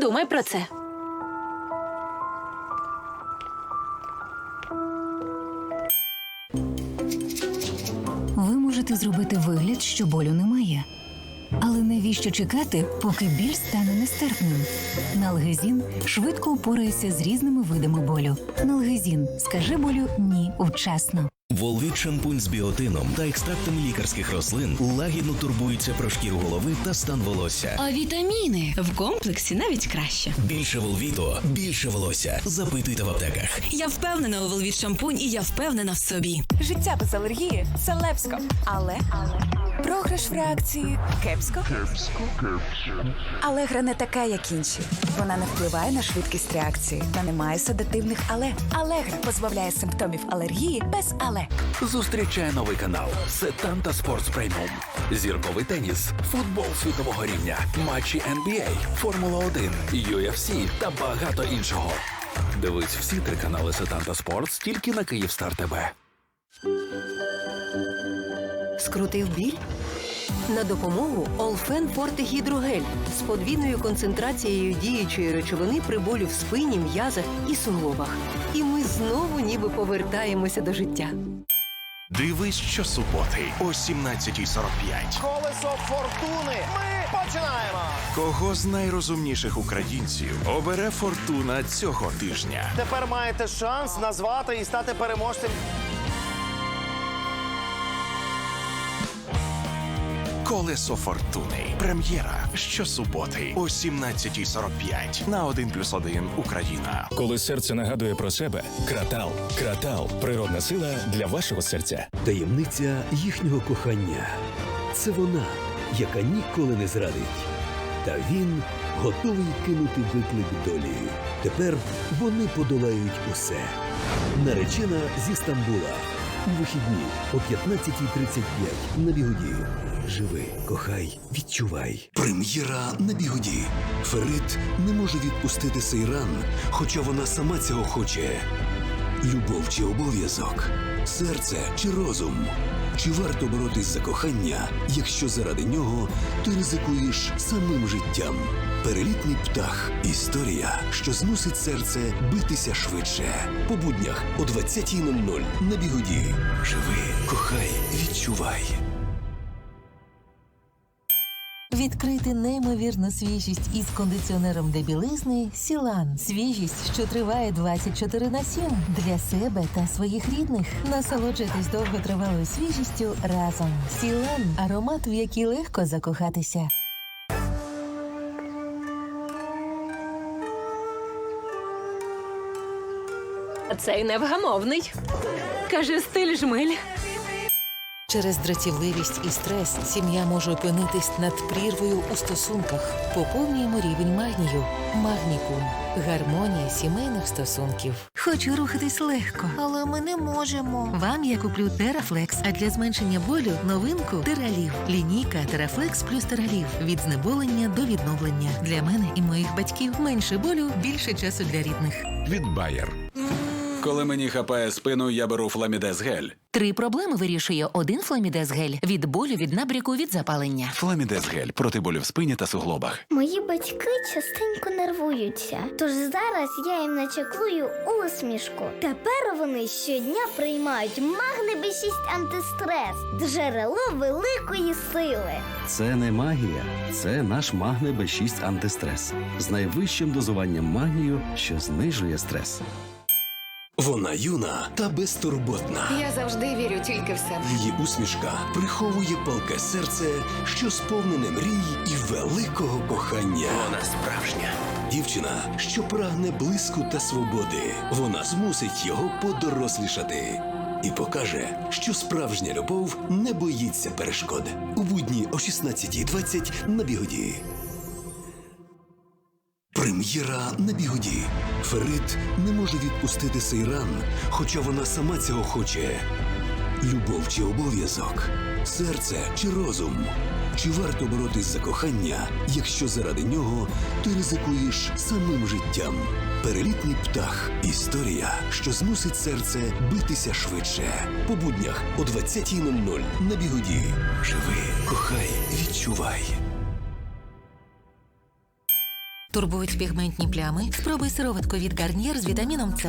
Подумай про це. Ви можете зробити вигляд, що болю немає. Але навіщо чекати, поки біль стане нестерпним? Налгезін швидко упорається з різними видами болю. Налгезін скаже болю ні вчасно. Волвік шампунь з біотином та екстрактом лікарських рослин лагідно турбується про шкіру голови та стан волосся. А вітаміни в комплексі навіть краще. Більше волвіто, більше волосся. Запитуйте в аптеках. Я впевнена у Велвіт шампунь і я впевнена в собі. Життя без алергії це лепсько. Але, програш в реакції кепсько. Кепсько. Алегра не така, як інші. Вона не впливає на швидкість реакції та не має седативних але. Алегра позбавляє симптомів алергії без але. Зустрічає новий канал Сетанта Спортс Преміум. Зірковий теніс, футбол світового рівня, матчі NBA, Формула 1, UFC та багато іншого. Дивись всі три канали Сетанта Спортс тільки на Київстар ТВ. Скрутив біль? На допомогу Олфен Форте Гідрогель з подвійною концентрацією діючої речовини при болю в спині, м'язах і суглобах. І ми знову ніби повертаємося до життя. Дивись щосуботи о 17.45. Колесо фортуни. Ми починаємо. Кого з найрозумніших українців обере фортуна цього тижня? Тепер маєте шанс назвати і стати переможцем. Колесо фортуни. Прем'єра щосуботи о 17.45 на 1+,1 Україна. Коли серце нагадує про себе, кратал, кратал, природна сила для вашого серця. Таємниця їхнього кохання. Це вона, яка ніколи не зрадить. Та він готовий кинути виклик долі. Тепер вони подолають усе. Наречена зі Стамбула. У вихідні о 15.35 на бігуді. Живи, кохай, відчувай. Прем'єра на бігуді. Ферит не може відпустити Сейран, хоча вона сама цього хоче. Любов чи обов'язок, серце чи розум. Чи варто боротись за кохання, якщо заради нього ти ризикуєш самим життям? Перелітний птах історія, що змусить серце битися швидше. По буднях о 20.00 на бігоді. Живи, кохай, відчувай. Відкрити неймовірну свіжість із кондиціонером для білизни Сілан. Свіжість, що триває 24 на 7 для себе та своїх рідних. Насолоджуйтесь довготривалою свіжістю разом. Сілан аромат, в який легко закохатися. Цей невгамовний. Каже, стиль жмиль. Через дратівливість і стрес сім'я може опинитись над прірвою у стосунках. Поповнюємо рівень магнію. Магнікум. Гармонія сімейних стосунків. Хочу рухатись легко, але ми не можемо. Вам я куплю Терафлекс, а для зменшення болю новинку Тералів. Лінійка Терафлекс плюс Тералів. Від знеболення до відновлення. Для мене і моїх батьків менше болю, більше часу для рідних. Від Bayer. Коли мені хапає спину, я беру фламідез гель. Три проблеми вирішує один фламідез гель від болю, від набряку, від запалення. Фламідез гель проти болю в спині та суглобах. Мої батьки частенько нервуються, тож зараз я їм начеклую усмішку. Тепер вони щодня приймають магне Б6 антистрес, джерело великої сили. Це не магія, це наш магне Б6 антистрес з найвищим дозуванням магнію, що знижує стрес. Вона юна та безтурботна. Я завжди вірю тільки в себе. Її усмішка приховує палке серце, що сповнене мрій і великого кохання. Вона справжня. Дівчина, що прагне блиску та свободи. Вона змусить його подорослішати. І покаже, що справжня любов не боїться перешкод. У будні о 16.20 на бігоді. Прем'єра на бігоді. Ферит не може відпустити Сейран, хоча вона сама цього хоче. Любов чи обов'язок, серце чи розум. Чи варто боротись за кохання, якщо заради нього ти ризикуєш самим життям? Перелітний птах історія, що змусить серце битися швидше. По буднях о 20.00 на бігоді. Живи, кохай, відчувай. Турбують пігментні плями? Спробуй сироватку від Гарнієр з вітаміном С.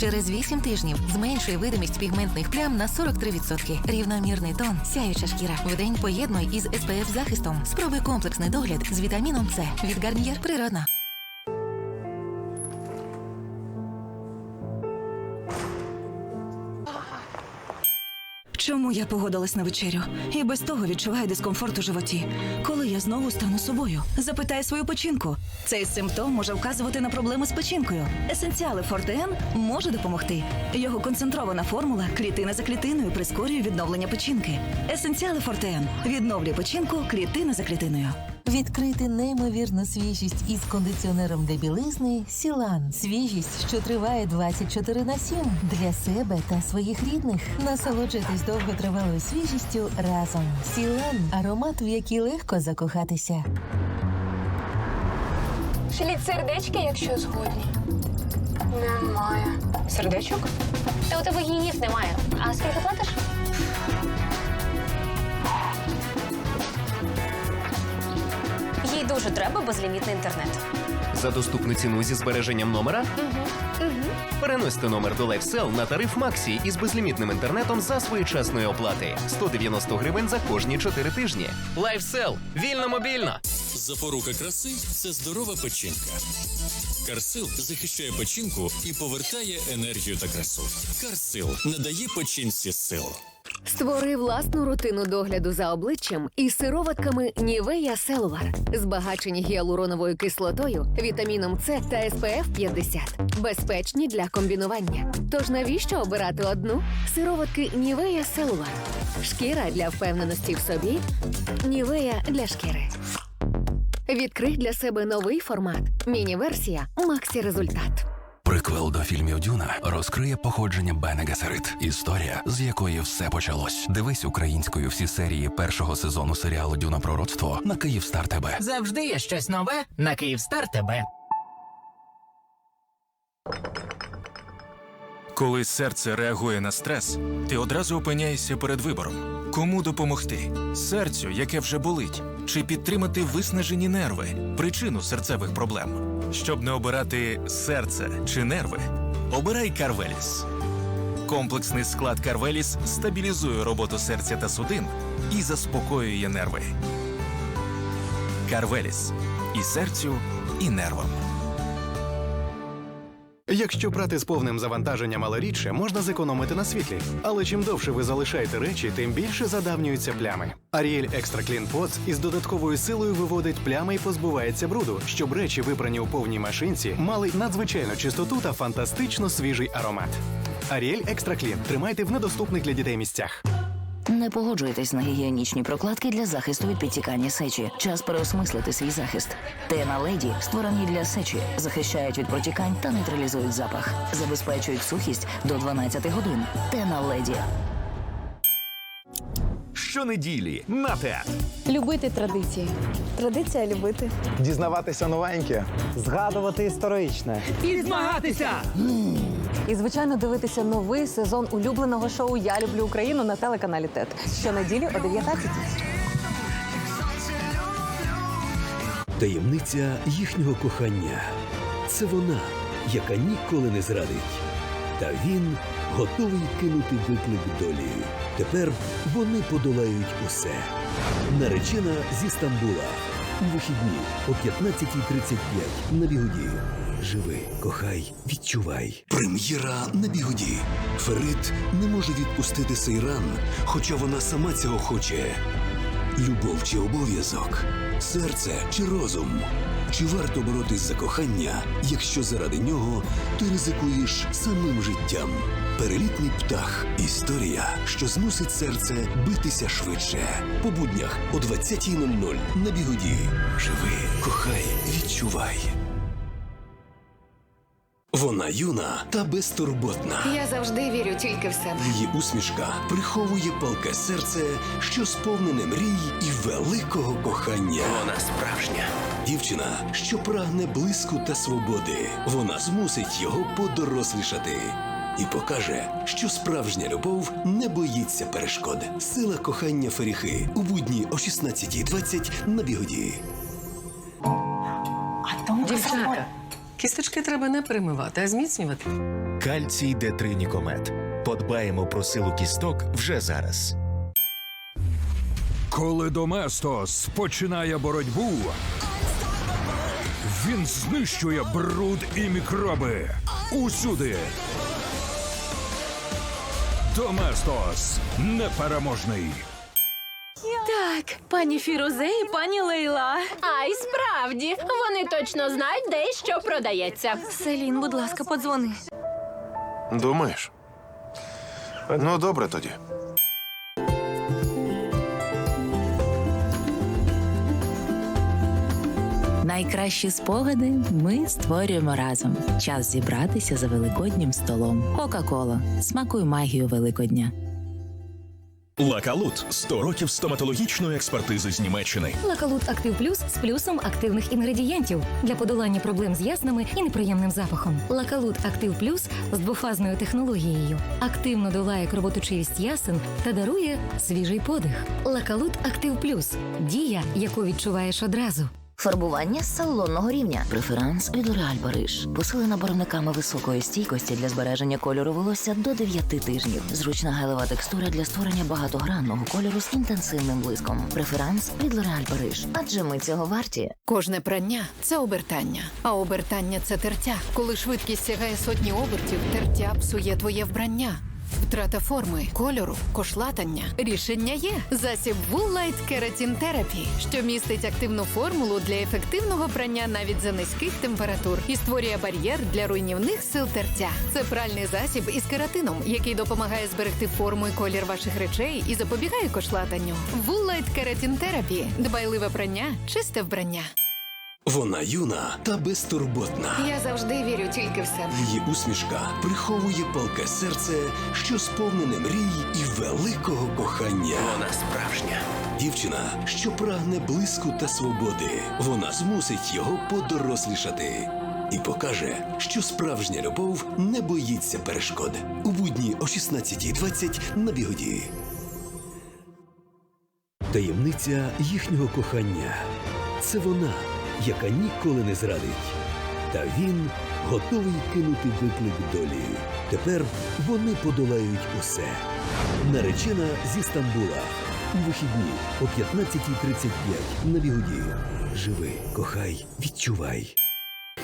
Через 8 тижнів зменшує видимість пігментних плям на 43%. Рівномірний тон, сяюча шкіра. Вдень поєднуй із СПФ захистом. Спробуй комплексний догляд з вітаміном С. Від Гарнієр природна. Чому я погодилась на вечерю? І без того відчуваю дискомфорт у животі. Коли я знову стану собою? Запитай свою печінку. Цей симптом може вказувати на проблеми з печінкою. Есенціали Фортен може допомогти. Його концентрована формула клітина за клітиною прискорює відновлення печінки. Есенціали Фортен відновлює печінку клітина за клітиною. Відкрити неймовірну свіжість із кондиціонером для білизни Сілан. Свіжість, що триває 24 на 7 для себе та своїх рідних. Насолоджуйтесь довготривалою свіжістю разом. Сілан аромат, в який легко закохатися. Шліть сердечки, якщо згодні. Немає. Сердечок? Та у тебе гінів немає. А скільки платиш? Дуже треба безлімітний інтернет. За доступну ціну зі збереженням номера переносьте номер до LifeSell на тариф Максі із безлімітним інтернетом за своєчасної оплати 190 гривень за кожні 4 тижні. LifeSell. вільно мобільно. Запорука краси це здорова печінка. Карсил захищає печінку і повертає енергію та красу. Карсил надає печінці сил. Створи власну рутину догляду за обличчям із сироватками Нівея Селувар, збагачені гіалуроновою кислотою, вітаміном С та SPF 50. Безпечні для комбінування. Тож навіщо обирати одну? Сироватки Нівея Селувар. Шкіра для впевненості в собі. Нівея для шкіри. Відкрий для себе новий формат. Міні-версія Максі Результат. Приквел до фільмів Дюна розкриє походження Бене Гесерит. Історія, з якої все почалось. Дивись українською всі серії першого сезону серіалу Дюна Пророцтво на Київстар ТБ. Завжди є щось нове на Київстар ТБ. Коли серце реагує на стрес, ти одразу опиняєшся перед вибором: кому допомогти? Серцю, яке вже болить, чи підтримати виснажені нерви, причину серцевих проблем. Щоб не обирати серце чи нерви, обирай Карвеліс. Комплексний склад Карвеліс стабілізує роботу серця та судин і заспокоює нерви. Карвеліс і серцю, і нервам. Якщо прати з повним завантаженням, але рідше, можна зекономити на світлі. Але чим довше ви залишаєте речі, тим більше задавнюються плями. Ariel Extra Clean Pods із додатковою силою виводить плями і позбувається бруду, щоб речі, випрані у повній машинці, мали надзвичайну чистоту та фантастично свіжий аромат. Ariel Extra Clean тримайте в недоступних для дітей місцях. Не погоджуйтесь на гігієнічні прокладки для захисту від підтікання сечі. Час переосмислити свій захист. Тена леді створені для сечі, захищають від протікань та нейтралізують запах, забезпечують сухість до 12 годин. Тена леді. Щонеділі на ТЕТ. Любити традиції. Традиція любити. Дізнаватися новеньке, згадувати історичне. І змагатися! І, звичайно, дивитися новий сезон улюбленого шоу Я люблю Україну на телеканалі ТЕТ. Щонеділі о 19 Таємниця їхнього кохання це вона, яка ніколи не зрадить. Та він готовий кинути виклик долі. Тепер вони подолають усе. Наречена зі Стамбула. У вихідні о 15.35 на бігуді. Живи, кохай, відчувай. Прем'єра на бігуді. Ферит не може відпустити Сейран, хоча вона сама цього хоче. Любов чи обов'язок, серце чи розум. Чи варто боротись за кохання, якщо заради нього ти ризикуєш самим життям? Перелітний птах історія, що змусить серце битися швидше. По буднях о 20.00 на бігуді. Живи, кохай, відчувай. Вона юна та безтурботна. Я завжди вірю тільки в себе. Її усмішка приховує палке серце, що сповнене мрій і великого кохання. Вона справжня. Дівчина, що прагне блиску та свободи. Вона змусить його подорослішати. І покаже, що справжня любов не боїться перешкод. Сила кохання Феріхи у будні о 16.20 на бігоді. А то Дівчата, кісточки треба не перемивати, а зміцнювати. Кальцій Д3 Нікомет. Подбаємо про силу кісток вже зараз. Коли Доместос починає боротьбу, він знищує бруд і мікроби усюди. Доместос непереможний. Так, пані Фірузе і пані Лейла. А й справді, вони точно знають, де і що продається. Селін, будь ласка, подзвони. Думаєш? Ну, добре тоді. Найкращі спогади ми створюємо разом. Час зібратися за великоднім столом. Кока-кола. Смакуй магію Великодня. Лакалут 100 років стоматологічної експертизи з Німеччини. Лакалут Актив Плюс з плюсом активних інгредієнтів для подолання проблем з яснами і неприємним запахом. Лакалут Актив Плюс з двофазною технологією активно долає кровоточивість ясен та дарує свіжий подих. Лакалут Актив Плюс дія, яку відчуваєш одразу. Фарбування салонного рівня. Преферанс від Париж. Посилена барвниками високої стійкості для збереження кольору волосся до 9 тижнів. Зручна гелева текстура для створення багатогранного кольору з інтенсивним блиском. Преферанс від L'Oréal Париж. Адже ми цього варті. Кожне прання це обертання, а обертання це тертя. Коли швидкість сягає сотні обертів, тертя псує твоє вбрання. Втрата форми, кольору, кошлатання. Рішення є. Засіб Wool Light Keratin що містить активну формулу для ефективного прання навіть за низьких температур і створює бар'єр для руйнівних сил тертя. Це пральний засіб із кератином, який допомагає зберегти форму і колір ваших речей і запобігає кошлатанню. Wool Light Keratin дбайливе прання, чисте вбрання. Вона юна та безтурботна. Я завжди вірю тільки в себе. Її усмішка приховує палке серце, що сповнене мрій і великого кохання. Вона справжня. Дівчина, що прагне блиску та свободи. Вона змусить його подорослішати. І покаже, що справжня любов не боїться перешкод. У будні о 16.20 на бігоді. Таємниця їхнього кохання це вона, яка ніколи не зрадить. Та він готовий кинути виклик долі. Тепер вони подолають усе. Наречена зі Стамбула. У вихідні о 15.35 на бігуді. Живи, кохай, відчувай.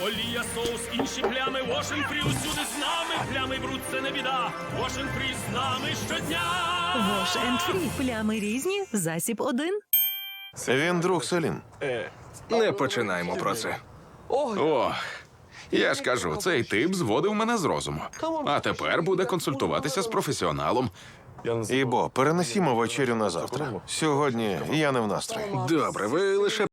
Олія, соус, інші плями, Washing Free усюди з нами. Плями бруд це не біда. Washing Free з нами щодня. Вош Фрі. Плями різні, засіб один. Він друг Селін. Не починаємо про це. О, я ж кажу, цей тип зводив мене з розуму. А тепер буде консультуватися з професіоналом. Ібо, перенесімо вечерю на завтра. Сьогодні я не в настрої. Добре, ви лише